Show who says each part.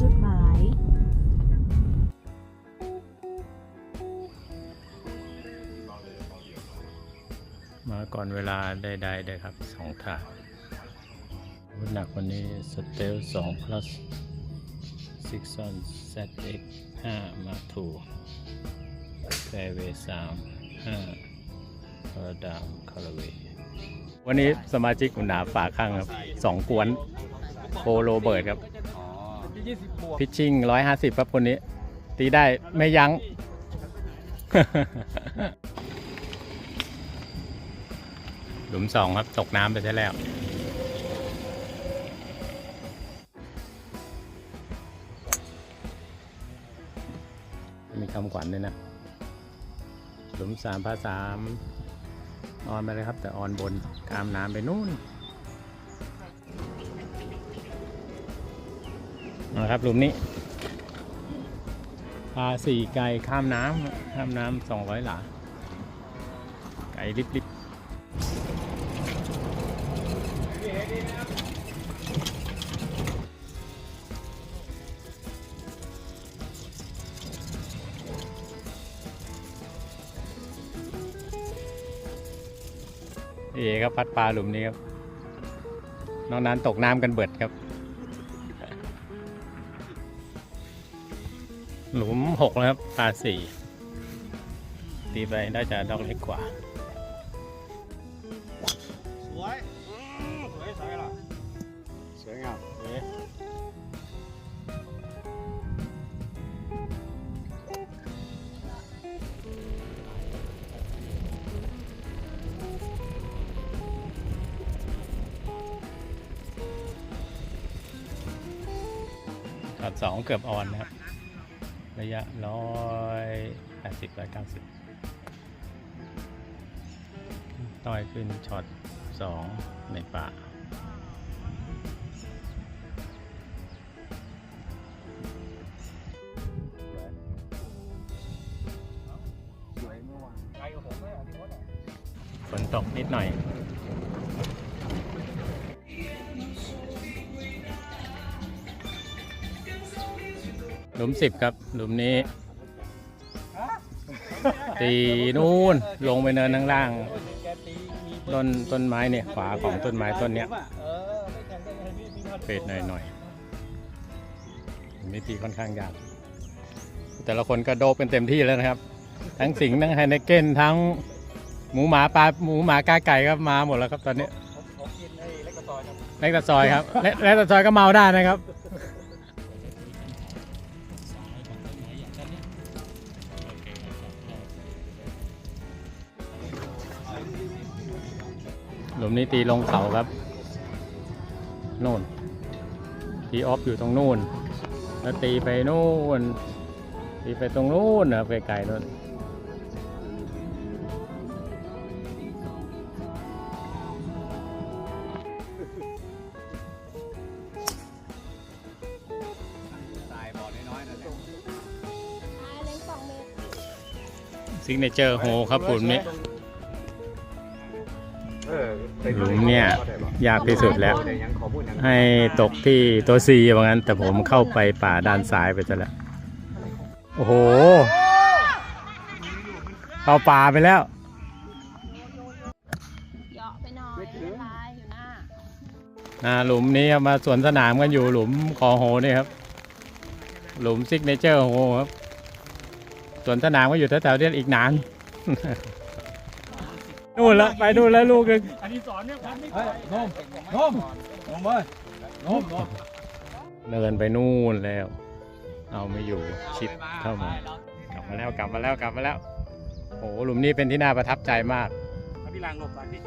Speaker 1: จุดหมาย
Speaker 2: มาก่อนเวลาใดๆเลยครับสองถาดน้ำหนักวันนี้สเตล2 plus six on ZX 5 Mark II แฟเว3 5พาราดามคาราเววันนี้สมาชิกอุ่นหนาฝากข้างครับสองกวน โปโรเบิร์ตครับพิชชิ่ง150 ครับคนนี้ ตีได้ไม่ยัง้ง หลุมสองครับ ตกน้ำไปซะแล้ว มีคำขวัญด้วยนะ หลุมสามพาสามออนไปเลยครับ แต่ออนบนข้ามน้ำไปนู่น นะครับหลุมนี้พาสี่ไก่ข้ามน้ำข้ามน้ำสองร้อยหลา ไก่ริบๆเอครับพัดปลาหลุมนี้ครับ นอกนั้นตกน้ำกันเบิดครับ หลุมหกแล้วครับปลาสี่ตีไปได้จะดอกเล็กกว่า
Speaker 3: สวย สวยใส่ละสวยงาม
Speaker 2: ช็อตสองเกือบออนนะครับ ระยะร้อยแปดสิบร้อยเก้าสิบต้อยขึ้นช็อตสองในป่า
Speaker 3: สวยเมื่อวานไกลกว่าผมเลยอะที่มดอะ
Speaker 2: ฝนตกนิดหน่อย หลุมสิบครับ หลุมนี้ ตีนู่นลงไปเนินข้างล่าง
Speaker 3: แกตีมี
Speaker 2: ต้นต้นไม้เนี่ยขวาของต้นไม้ต้นเนี้ย
Speaker 3: เออไม่แข่งได้ไงพี่มีพัน
Speaker 2: เฟดหน่อยหน่อยๆมิตีค่อนข้างยาก แต่ละคนก็โดบเป็นเต็มที่แล้วนะครับ ทั้งสิงห์ทั้งไฮเนเก้นทั้งหมูหมาปลาหมูหมากาไก่ครับมาหมดแล้วครับตอนนี้
Speaker 3: ผมผมกินไอ้เล็กกระซอยครับ
Speaker 2: เล็กตะซอยครับเล็กเล็กตะซอยก็เมาได้นะครับ ลุมนี้ตีลงเขาครับโน่นตีออฟอยู่ตรงนู่น แล้วตีไปนู่น ตีไปตรงนู่นนะไปไกลนู่น
Speaker 3: ตายบ่อน้อยๆนั่นแหละ
Speaker 2: ซิกเนเจอร์โฮครับหลุมนี้
Speaker 3: เออ
Speaker 2: ห ลุมเนี่ยยากที่สุดแล้ว ให้ตกที่ตัวซีว่างั้น แต่ผมเข้าไปป่าด้านซ้ายไปซะแล้ว โอ้โห เข้าป่าไปแล้ว
Speaker 4: เหยาะห
Speaker 2: ลุมนี้มาสวนสนามกันอยู่หลุมคอโฮนี่ครับ หลุมซิกเนเจอร์โฮครับสวนสนามก็อยู่แถวๆเนี้อีกนาน นู่นละไปนู่นแล้วลูกนึง
Speaker 3: อันนี้สอนเนี่ยพันไม่เฮ้ยนมนมนมเว้ยนมนม
Speaker 2: เดินไปนู่นแล้ว เอาไม่อยู่ชิดเข้ามากลับมาแล้วกลับมาแล้วกลับมาแล้วโอ้โหหลุมนี้เป็นที่น่าประทับใจมาก
Speaker 3: พี่ลังนมก่อนพี่